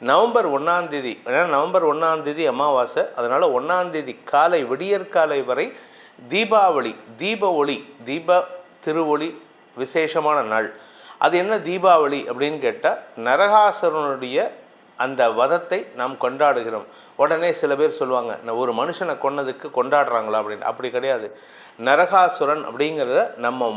November ஒன்றாந்தேதி ஏன்னா November ஒன்றாந்தேதி அமாவாசை. அதனால் ஒன்றாந்தேதி காலை விடியற்காலை வரை தீபாவளி தீப ஒளி தீப திருவொளி விசேஷமான நாள். அது என்ன தீபாவளி அப்படின்னு கேட்டால் நரகாசுரனுடைய அந்த வதத்தை நாம் கொண்டாடுகிறோம். உடனே சில பேர் சொல்லுவாங்க நான் ஒரு மனுஷனை கொன்னதுக்கு கொண்டாடுறாங்களா? அப்படின்னு. அப்படி கிடையாது. நரகாசுரன் அப்படிங்கிறத நம்ம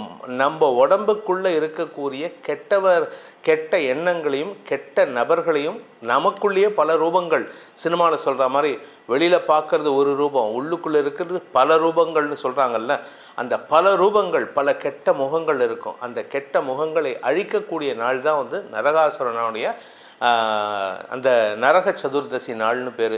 நம்ம உடம்புக்குள்ளே இருக்கக்கூடிய கெட்டவர் கெட்ட எண்ணங்களையும் கெட்ட நபர்களையும் நமக்குள்ளேயே பல ரூபங்கள். சினிமாவில் சொல்கிற மாதிரி வெளியில் பார்க்குறது ஒரு ரூபம் உள்ளுக்குள்ளே இருக்கிறது பல ரூபங்கள்னு சொல்கிறாங்கல்ல அந்த பல ரூபங்கள் பல கெட்ட முகங்கள் இருக்கும். அந்த கெட்ட முகங்களை அழிக்கக்கூடிய நாள் தான் வந்து நரகாசுரனுடைய அந்த நரக சதுர்தசி நாள்னு பேர்.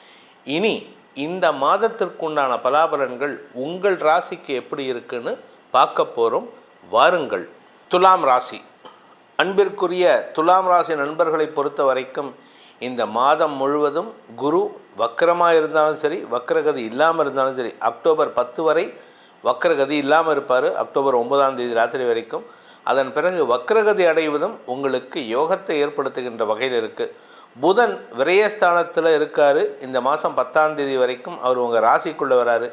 இனி இந்த மாதத்திற்குண்டான பலாபலன்கள் உங்கள் ராசிக்கு எப்படி இருக்குன்னு பார்க்க போகிறோம் வாருங்கள். துலாம் ராசி. அன்பிற்குரிய துலாம் ராசி நண்பர்களை பொறுத்த வரைக்கும் இந்த மாதம் முழுவதும் குரு வக்கரமாக இருந்தாலும் சரி வக்கரகதி இல்லாமல் இருந்தாலும் சரி அக்டோபர் பத்து வரை வக்கரகதி இல்லாமல் இருப்பார். அக்டோபர் ஒன்பதாம் தேதி ராத்திரி வரைக்கும். அதன் பிறகு வக்கரகதி அடைவதும் உங்களுக்கு யோகத்தை ஏற்படுத்துகின்ற வகையில் இருக்குது புதன் விரயஸ்தானத்தில் இருக்கார். இந்த மாதம் பத்தாம் தேதி வரைக்கும் அவர் உங்கள் ராசிக்குள்ளே வராரு.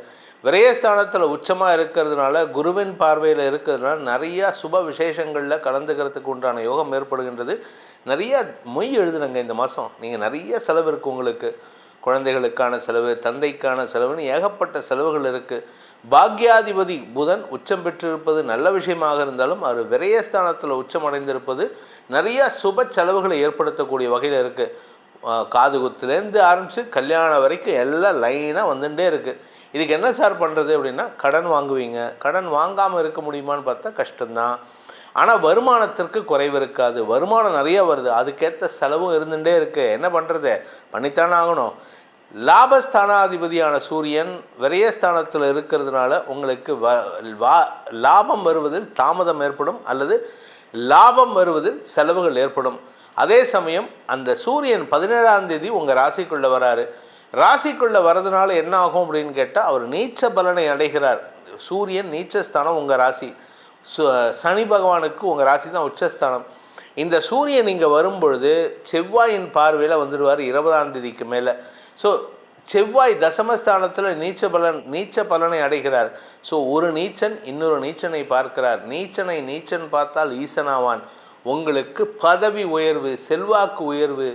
விரயஸ்தானத்தில் உச்சமாக இருக்கிறதுனால குருவின் பார்வையில் இருக்கிறதுனால நிறையா சுப விசேஷங்களில் கலந்துக்கிறதுக்கு உண்டான யோகம் ஏற்படுகின்றது. நிறையா மொய் எழுதுனங்க இந்த மாதம் நீங்கள் நிறைய செலவு இருக்குது உங்களுக்கு. குழந்தைகளுக்கான செலவு தந்தைக்கான செலவுன்னு ஏகப்பட்ட செலவுகள் இருக்குது பாக்யாதிபதி புதன் உச்சம் பெற்றிருப்பது நல்ல விஷயமாக இருந்தாலும் அவர் விரயஸ்தானத்தில் உச்சம் அடைந்திருப்பது நிறைய சுப செலவுகளை ஏற்படுத்தக்கூடிய வகையில் இருக்குது காது குத்துலேருந்து ஆரம்பித்து கல்யாணம் வரைக்கும் எல்லாம் லைனாக வந்துட்டே இருக்குது இதுக்கு என்ன சார் பண்ணுறது அப்படின்னா கடன் வாங்குவீங்க. கடன் வாங்காமல் இருக்க முடியுமான்னு பார்த்தா கஷ்டம்தான். ஆனால் வருமானத்திற்கு குறைவு இருக்காது. வருமானம் நிறைய வருது. அதுக்கேற்ற செலவும் இருந்துகிட்டே இருக்குது என்ன பண்ணுறது பண்ணித்தானே ஆகணும். லாபஸ்தானாதிபதியான சூரியன் விரயஸ்தானத்தில் இருக்கிறதுனால உங்களுக்கு வ வா லாபம் வருவதில் தாமதம் ஏற்படும் அல்லது லாபம் வருவதில் செலவுகள் ஏற்படும். அதே சமயம் அந்த சூரியன் பதினேழாம் தேதி உங்கள் ராசிக்குள்ளே வராரு. ராசிக்குள்ளே வரதுனால என்ன ஆகும் அப்படின்னு கேட்டால் அவர் நீச்ச பலனை அடைகிறார். சூரியன் நீச்சஸ்தானம் உங்கள் ராசி. சு சனி பகவானுக்கு உங்கள் ராசி தான் உச்சஸ்தானம். இந்த சூரியன் இங்கே வரும்பொழுது செவ்வாயின் பார்வையில் வந்துடுவார் இருபதாம் தேதிக்கு மேலே. ஸோ செவ்வாய் தசமஸ்தானத்தில் நீச்ச பலன் நீச்ச பலனை அடைகிறார். ஸோ ஒரு நீச்சன் இன்னொரு நீச்சனை பார்க்கிறார். நீச்சனை நீச்சன் பார்த்தால் ஈசனாவான். உங்களுக்கு பதவி உயர்வு செல்வாக்கு உயர்வு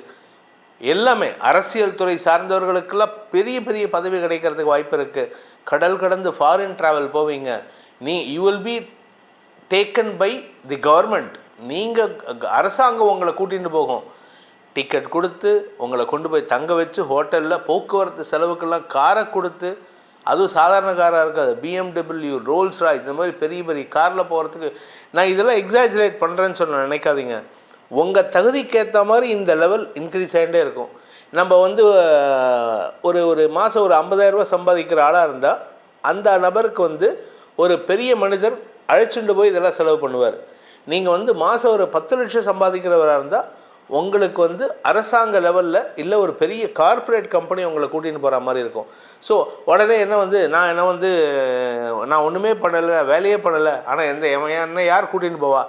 எல்லாமே அரசியல் துறை சார்ந்தவர்களுக்கெல்லாம் பெரிய பெரிய பதவி கிடைக்கிறதுக்கு வாய்ப்பு இருக்குது கடல் கடந்து ஃபாரின் ட்ராவல் போவீங்க. நீ you will be taken by the government நீங்கள் அரசாங்கம் உங்களை கூட்டிகிட்டு போகும். டிக்கெட் கொடுத்து உங்களை கொண்டு போய் தங்க வச்சு ஹோட்டலில் போக்குவரத்து செலவுக்கெல்லாம் காரை கொடுத்து அதுவும் சாதாரண காராக இருக்காது. பிஎம்டபிள்யூ ரோல்ஸ் ராய்ஸ் இந்த மாதிரி பெரிய பெரிய காரில் போகிறதுக்கு நான் இதெல்லாம் எக்ஸாஜரேட் பண்ணுறேன்னு சொல்ல நினைக்காதீங்க. உங்கள் தகுதிக்கேற்ற மாதிரி இந்த லெவல் இன்க்ரீஸ் ஆகிட்டே இருக்கும். நம்ம வந்து ஒரு ஒரு மாதம் ஒரு 50000 ரூபாய் சம்பாதிக்கிற ஆளாக இருந்தால் அந்த நபருக்கு வந்து ஒரு பெரிய மனிதர் அழைச்சிட்டு போய் இதெல்லாம் செலவு பண்ணுவார். நீங்கள் வந்து மாதம் ஒரு பத்து லட்சம் சம்பாதிக்கிறவராக இருந்தால் உங்களுக்கு வந்து அரசாங்க லெவலில் இல்லை ஒரு பெரிய கார்ப்பரேட் கம்பெனி உங்களை கூட்டின்னு போகிற மாதிரி இருக்கும். ஸோ உடனே என்ன வந்து நான் என்ன வந்து நான் ஒன்றுமே பண்ணலை வேலையே பண்ணலை. ஆனால் எந்த என்ன யார் கூட்டின்னு போவா?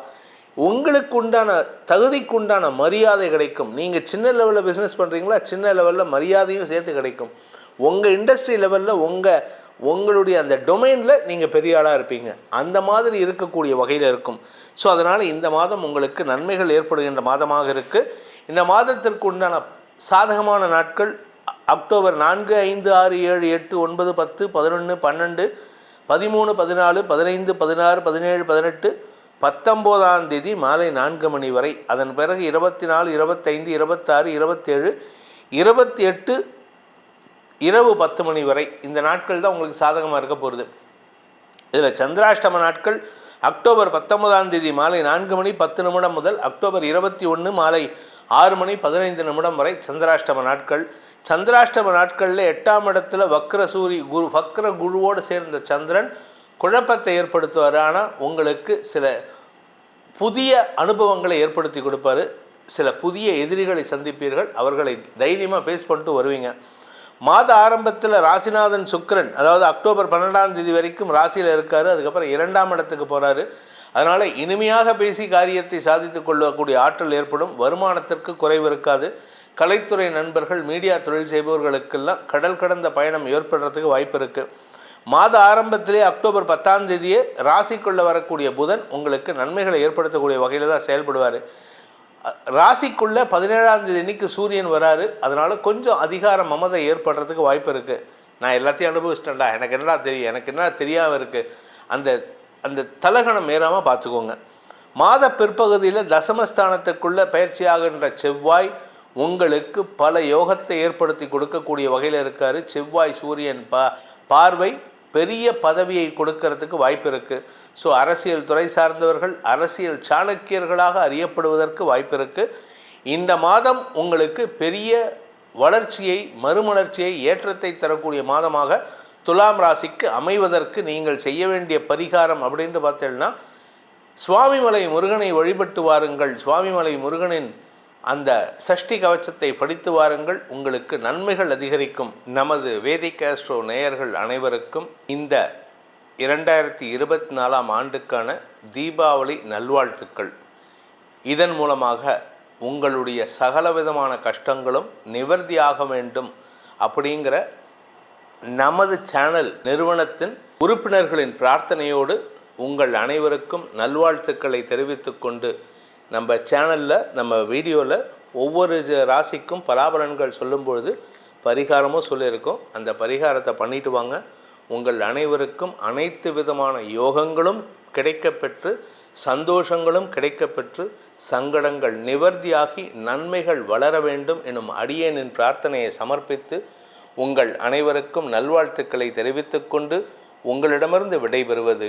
உங்களுக்கு உண்டான தகுதிக்கு உண்டான மரியாதை கிடைக்கும். நீங்கள் சின்ன லெவலில் பிஸ்னஸ் பண்ணுறீங்களா சின்ன லெவலில் மரியாதையும் சேர்த்து கிடைக்கும். உங்கள் இண்டஸ்ட்ரி லெவலில் உங்கள் உங்களுடைய அந்த டொமைனில் நீங்கள் பெரிய ஆளாக இருப்பீங்க. அந்த மாதிரி இருக்கக்கூடிய வகையில் இருக்கும். ஸோ அதனால் இந்த மாதம் உங்களுக்கு நன்மைகள் ஏற்படுகின்ற மாதமாக இருக்குது இந்த மாதத்திற்கு உண்டான சாதகமான நாட்கள் அக்டோபர் நான்கு ஐந்து ஆறு ஏழு எட்டு ஒன்பது பத்து பதினொன்று பன்னெண்டு பதிமூணு பதினாலு பதினைந்து பதினாறு பதினேழு பதினெட்டு பத்தொம்போதாம் தேதி மாலை நான்கு மணி வரை. அதன் பிறகு இருபத்தி நாலு இருபத்தைந்து இருபத்தாறு இருபத்தேழு இருபத்தி எட்டு இரவு பத்து மணி வரை. இந்த நாட்கள் தான் உங்களுக்கு சாதகமாக இருக்க போகிறது இதில் சந்திராஷ்டம நாட்கள் அக்டோபர் பத்தொன்பதாம் தேதி மாலை நான்கு மணி பத்து நிமிடம் முதல் அக்டோபர் இருபத்தி ஒன்று மாலை ஆறு மணி பதினைந்து நிமிடம் வரை சந்திராஷ்டம நாட்கள். சந்திராஷ்டம நாட்களில் எட்டாம் இடத்துல வக்ர சூரி குரு வக்ர குருவோடு சேர்ந்த சந்திரன் குழப்பத்தை ஏற்படுத்துவார். ஆனால் உங்களுக்கு சில புதிய அனுபவங்களை ஏற்படுத்தி கொடுப்பாரு. சில புதிய எதிரிகளை சந்திப்பீர்கள். அவர்களை தைரியமாக ஃபேஸ் பண்ணிட்டு வருவீங்க. மாத ஆரம்பத்தில் ராசிநாதன் சுக்கரன் அதாவது அக்டோபர் பன்னெண்டாம் தேதி வரைக்கும் ராசியில் இருக்கார். அதுக்கப்புறம் இரண்டாம் இடத்துக்கு போகிறாரு அதனால் இனிமையாக பேசி காரியத்தை சாதித்து கொள்ளக்கூடிய ஆற்றல் ஏற்படும். வருமானத்திற்கு குறைவு இருக்காது. கலைத்துறை நண்பர்கள் மீடியா தொழில் செய்பவர்களுக்கெல்லாம் கடல் கடந்த பயணம் ஏற்படுறதுக்கு வாய்ப்பு இருக்குது மாத ஆரம்பத்திலே அக்டோபர் பத்தாம் தேதியே ராசிக்குள்ளே வரக்கூடிய புதன் உங்களுக்கு நன்மைகளை ஏற்படுத்தக்கூடிய வகையில் தான் செயல்படுவார். ராசிக்குள்ளே பதினேழாம் தேதி அன்னைக்கு சூரியன் வராரு. அதனால் கொஞ்சம் அதிகார மமதை ஏற்படுறதுக்கு வாய்ப்பு இருக்குது நான் எல்லாத்தையும் அனுபவிச்சிட்டேன்டா. எனக்கு என்னடா தெரியும்? எனக்கு என்ன தெரியாமல் இருக்குது அந்த அந்த தலகணம் ஏறாமல் பார்த்துக்கோங்க மாத பிற்பகுதியில் தசமஸ்தானத்துக்குள்ளே பயிற்சியாகின்ற செவ்வாய் உங்களுக்கு பல யோகத்தை ஏற்படுத்தி கொடுக்கக்கூடிய வகையில் இருக்கார். செவ்வாய் சூரியன் பா பார்வை பெரிய பதவியை கொடுக்கறதுக்கு வாய்ப்பு இருக்குது ஸோ அரசியல் துறை சார்ந்தவர்கள் அரசியல் சாணக்கியர்களாக அறியப்படுவதற்கு வாய்ப்பு இருக்குது இந்த மாதம் உங்களுக்கு பெரிய வளர்ச்சியை மறுமலர்ச்சியை ஏற்றத்தை தரக்கூடிய மாதமாக துலாம் ராசிக்கு அமைவதற்கு நீங்கள் செய்ய வேண்டிய பரிகாரம் அப்படின்ட்டு பார்த்தீங்கன்னா சுவாமிமலை முருகனை வழிபட்டு வாருங்கள். சுவாமிமலை முருகனின் அந்த சஷ்டி கவச்சத்தை படித்து வாருங்கள். உங்களுக்கு நன்மைகள் அதிகரிக்கும். நமது வேதிக் ஆஸ்ட்ரோ நேயர்கள் அனைவருக்கும் இந்த இரண்டாயிரத்தி இருபத்தி நாலாம் ஆண்டுக்கான தீபாவளி நல்வாழ்த்துக்கள். இதன் மூலமாக உங்களுடைய சகலவிதமான கஷ்டங்களும் நிவர்த்தியாக வேண்டும் அப்படிங்கிற நமது சேனல் நிறுவனத்தின் உறுப்பினர்களின் பிரார்த்தனையோடு உங்கள் அனைவருக்கும் நல்வாழ்த்துக்களை தெரிவித்துக்கொண்டு நம்ம சேனலில் நம்ம வீடியோவில் ஒவ்வொரு ராசிக்கும் பலாபலன்கள் சொல்லும்பொழுது பரிகாரமும் சொல்லியிருக்கோம். அந்த பரிகாரத்தை பண்ணிட்டு வாங்க. உங்கள் அனைவருக்கும் அனைத்து விதமான யோகங்களும் கிடைக்கப்பெற்று சந்தோஷங்களும் கிடைக்கப்பெற்று சங்கடங்கள் நிவர்த்தியாகி நன்மைகள் வளர வேண்டும் எனும் அடியேனின் பிரார்த்தனையை சமர்ப்பித்து உங்கள் அனைவருக்கும் நல்வாழ்த்துக்களை தெரிவித்துக்கொண்டு உங்களிடமிருந்து விடைபெறுவது